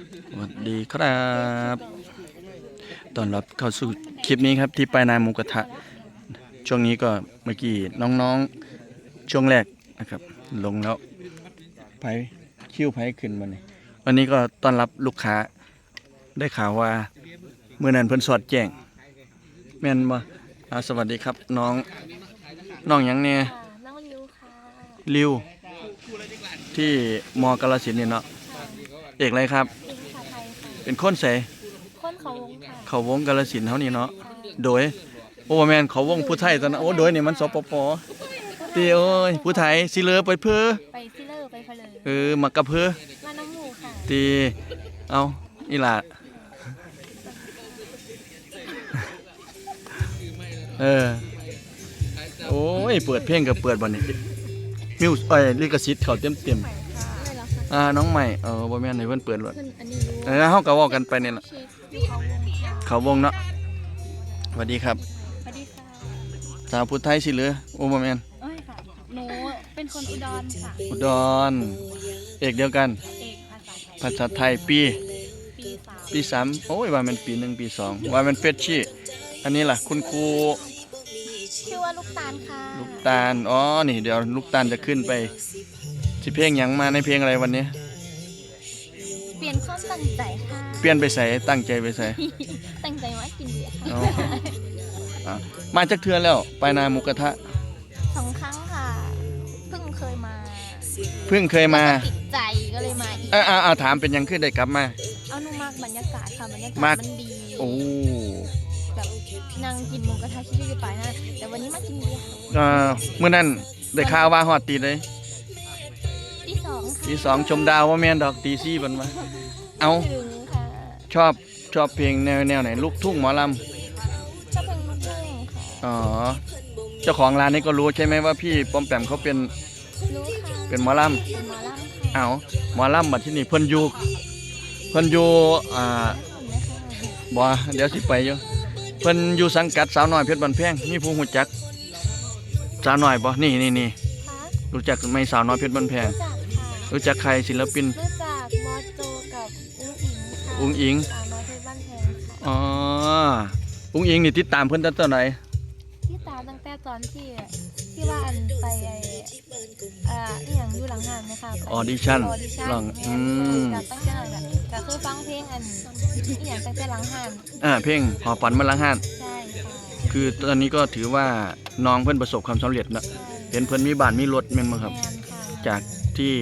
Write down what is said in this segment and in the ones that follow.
สวัสดีครับต้อนรับเข้าสู่คลิปนี้ครับที่ปลายนาหมูกระทะ ช่วงนี้ก็เมื่อกี้น้องๆช่วงแรกนะครับ ลงแล้วไผคิวไผขึ้นมานี่วันนี้ก็ต้อนรับลูกค้าได้ข่าวว่าเมื่อนั้นเพิ่นสอดแจ้งแม่นบ่อ่าสวัสดีครับน้องน้องหยังเนี่ย ค่ะน้องริวค่ะริวที่มกาลสินธุ์นี่เนาะเอกอะไรครับ เป็นภาษาไทยค่ะเป็นคนใสคนเขาวงค่ะเขาวงกาลสินธุ์เท่านี้เนาะโดยโอ้แมนเขาวงผู้ไทยตอนนั้นโอ้โดยนี่มันสปปตีโอ้ยผู้ไทยสิเลอไปเพื่อไปซิเลอร์ไปเพลอเออมักกะเพื่อมาน้ำหมูค่ะตีเอานี่ล่ะเออโอ้ยเปิดเพลงกับเปิดบ่นี่มิวเอ้ยลิขสิทธิ์เขาเต็มเต็มใหม่ค่ะอะไรล่ะคะๆอ่าน้องใหม่เออบ่แม่นให้เพิ่นเปิดรถ เพิ่นอันนี้รู้ เออเฮาก็เว้ากันไปนี่ล่ะเชฟอยู่เขาวงค่ะเขาวงเนาะสวัสดีครับสวัสดีค่ะสาวพุทธไทยสิเหลือโอ้บ่แม่นเอ้ยค่ะ หนูเป็นคนอุดรค่ะ อุดร เอกเดียวกัน เอกภาษาไทยภาษาไทยปี ปีสามปีสามโอ้ยว่ามันปีหนึ่งปีสองว่ามันเฟชชี่ อันนี้ล่ะ คุณครูชื่อว่าลูกตาลค่ะลูกตาล อ๋อ นี่เดี๋ยวลูกตาลจะขึ้นไปสิเพลงหยังมาในเพลงอะไรวันนี้ งใจค่ะ เปลี่ยนไปใส่ตั้งใจไปใส่ตั้งใจว่ากินเบียร์ค่ะอ๋ออะมาจากเทือนแล้ว ไปนาหมุกระทะ สองครั้งค่ะ เพิ่งเคยมาเพิ่งเคยมาติดใจก็เลยมาอีก เอ่าอ่าถามเป็นหยังขึ้นได้กลับมา เอาหนูมากบรรยากาศค่ะบรรยากาศมาก มันดีโอ้แบบนั่งกินหมูกระทะชิวๆไปนะแต่วันนี้มากินเบียร์ค่ะเอ่อเมื่อนั้นได้ข่าวว่าฮอดตีเลย ที่สองค่ะ ตีสองชมดาวว่าแม่นดอกตีซี่บันมา เอาถึงค่ะชอบชอบเพลงแนวแนวไหนลูกทุ่งหมอลชอบเพลงลูกทุ่งค่ะำอ๋อเจ้าของร้านนี้ก็รู้ใช่ไหมว่าพี่ปอมแปมเขาเป็นรู้ค่ะเป็นหมอลเป็นหมอลำำค่ะเอาหมอลำบัดที่นี่เพิ่นอยู่เพิ่นอยู่อ่าขอบคุณนะคะบ่เดี๋ยวสิไปอยู่เพิ่นอยู่สังกัดสาวน้อยเพชรบันแพงมีผู้หูจักสาวน้อยบ่นี่นี่นี่ค่ะรู้จักไหมสาวน้อยเพชรบันแพงรู้จักค่ะรู้จักใครศิลปิน รู้ อุ้งอิงค่ะอุ้งอิงสาวน้อยเพชรบ้านแพงค่ะอ๋ออุ้งอิงนี่ติดตามเพิ่นตั้งแต่ไหนที่ตามตั้งแต่ตอนที่ที่ว่าอันไปไอ้เอ่ออหย่างอยู่หลังงานไหมคะไปออดิชั่นออดิชั่นลองแม่อืมกับตั้งแต่นั้นก็คือฟังเพลงอันอหย่างตั้งแต่หลังห้านอ่าเพลงหอปันมาลังห้านใช่ค่ะคือตอนนี้ก็ถือว่าน้องเพิ่นประสบความสำเร็จนะเห็นเพิ่นมีบ้านมีรถแม่นบ่ครับ แมนค่ะจากที่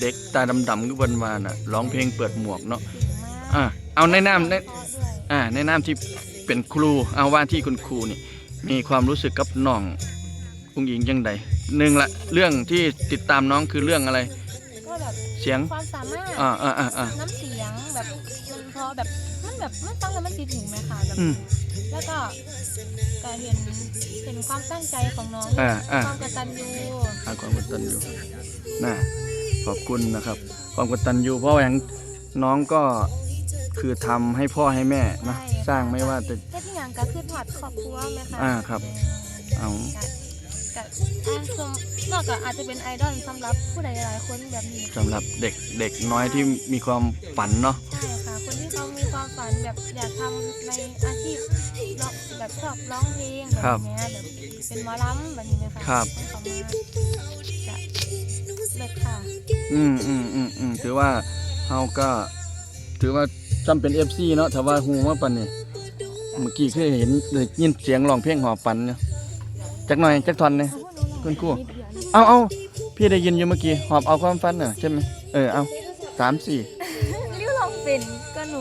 เด็กตาดำๆคือเพิ่นว่าน่ะร้องเพลงเปิดหมวกเนาะเก่งมาก อ่าเอาในนามในเพราะด้วยอ่าในนามที่เป็นครูเอาว่าที่คุณครูนี่มีความรู้สึกกับน้องอุ้งอิงจังใดหนึ่งละเรื่องที่ติดตามน้องคือเรื่องอะไร ก็แบบเสียงความสามารถอ่าอ่าอ่าอ่า น้ำเสียงแบบมันเพอแบบมันแบบมันฟังแล้วมันติดหูไหมคะแบบอืมแล้วก็ก็เห็นเห็นความตั้งใจของน้องอ่าอ่า ความกตัญญูอาความกตัญญูน่าขอบคุณนะครับ ความกตัญญูเพราะว่าอย่างน้องก็ คือทำให้พ่อให้แม่นะสร้างไม่ว่าแต่แค่ที่อย่างก็คือถอดครอบครัวไหมคะอ่าครับเอากับอ่าสมนอกจากอาจจะเป็นไอดอลสำหรับผู้ใดหลายๆคนแบบนี้ สำหรับเด็กเด็กน้อยที่มีความฝันเนาะ ใช่ค่ะ คนที่เขามีความฝันแบบอยากทำในอาชีพร้องแบบชอบร้องเพลงแบบเนี้ยแบบเป็นหมอลำแบบนี้นะคะครับเขามาจะเลิศค่ะ อืมอืมอืมอืมถือว่าเฮาก็ถือว่า จำเป็น FC เนาะถ้าว่าฮู้มาปันนี่เมื่อกี้เคยเห็นได้ยินเสียงร้องเพลงหอปันเนาะจักหน่อยจักท่อนเนี่ยคุณครูเอาเอาพี่ได้ยินอยู่เมื่อกี้หอบเอาความฝันน่ะใช่ไหมเออเอาสามสี่ริ้วลองเป็นก็หนู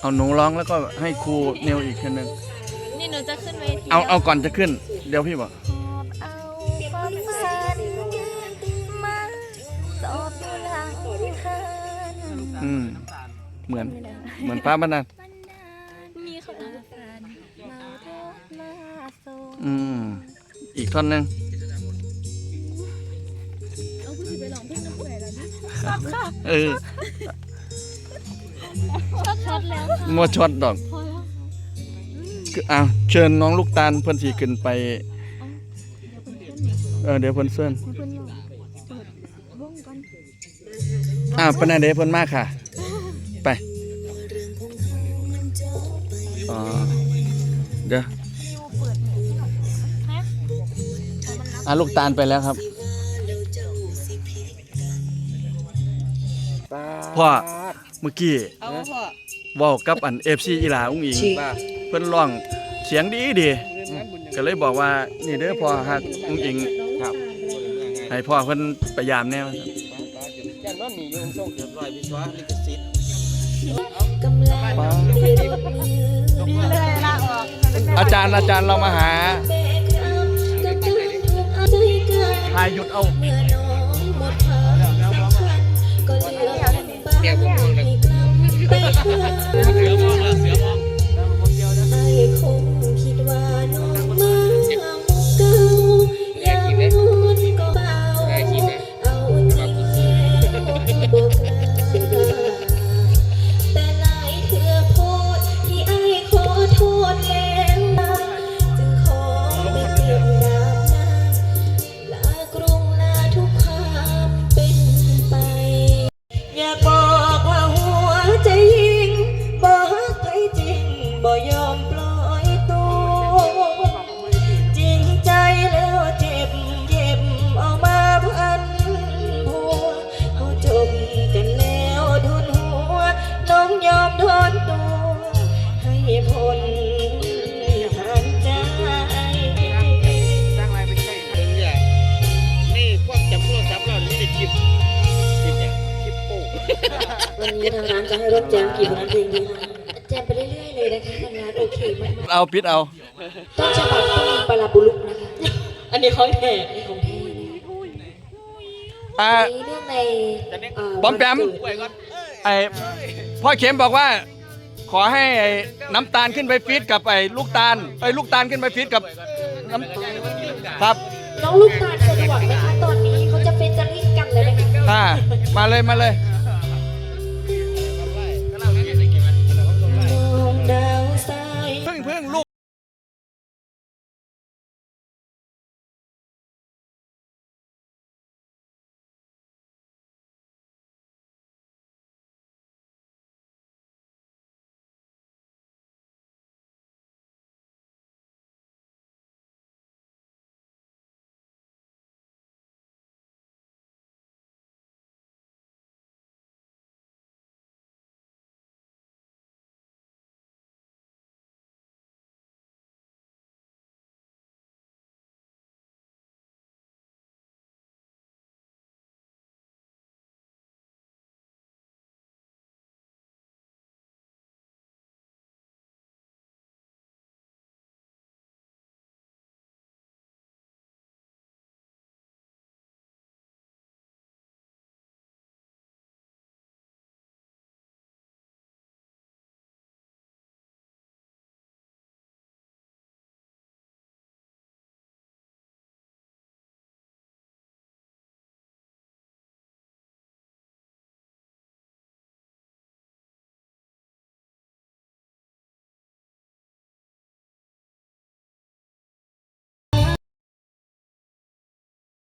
เอาหนูร้องแล้วก็ให้ครูเนวอีกคนนึงนี่หนูจะขึ้นเวทีเอาเอาก่อนจะขึ้น เดี๋ยวพี่บอกหอบเอาความ เหมือน เหมือนป้าบ้านนันมีคนอาฝันเมารถมาส่งอืม อีกท่อนหนึงเอาผู้สิไปลองเพลงน้ำเปื่อยแล้วนี่ช็อตค่ะเออช็อตช็อตแล้วค่ะมัวช็อตดอกพอแล้วคืออ้าวเชิญน้องลูกตาลเพิ่นสิขึ้นไปเดี๋ยวเพิ่นขึ้นเออเดี๋ยวเพิ่นเชิญให้เพิ่นลองเปิดวงก่อน อ้าวปานนันเดี๋ยวเพิ่นมาค่ะ เดี๋ยวยูเปิดเนี่ยฮะเอามันนับอะลูกตาลไปแล้วครับ พ่อเมื่อกี้เอาพ่อเว้ากับอัน FC อีหลาอุ้งอิงว่าเพิ่นร้องเสียงดีดีก็เลยบอกว่านี่เด้อพ่อฮักอุ้งอิงครับให้พ่อเพิ่นพยายามแน่ว่าซั่นแจ้งว่ามีอยู่ส่งเรียบร้อยวิศวะลิขสิทธิ์ดีเลยลา อาจารย์อาจารย์เรามาหาทายหยุดเอาแก้วผมองเลยค ให้พ้นทางใจสร้างอะไรเป็นใช่ถึงอย่างนี่พวกจับโทรศัพท์เราไม่ได้คลิปคลิปอย่างคลิปโป้วันนี้ทางร้านจะให้รถแจมกี่ผลเพลงดีคะแจมไปเรื่อยๆเลยนะคะทางร้านโอเคมากเอาปิดเอาๆต้นฉบับต้องมีปลาบุลุกนะคะ อันนี้ของแท้อันนี้ของแท้นะคะอ่าในเรื่องในเปอมแปมวันเกิดไอ้พ่อเข็มบอกว่า ขอให้ไอ้น้ำตาลขึ้นไปฟีดกับไอ้ลูกตาลไอ้ยลูกตาลขึ้นไปฟีดกับน้ำครับน้องลูกตาลสะดวกไหมคะตอนนี้เขาจะเป็นจะริ่งกันแล้วนะคะ อ่ามาเลยมาเลยอ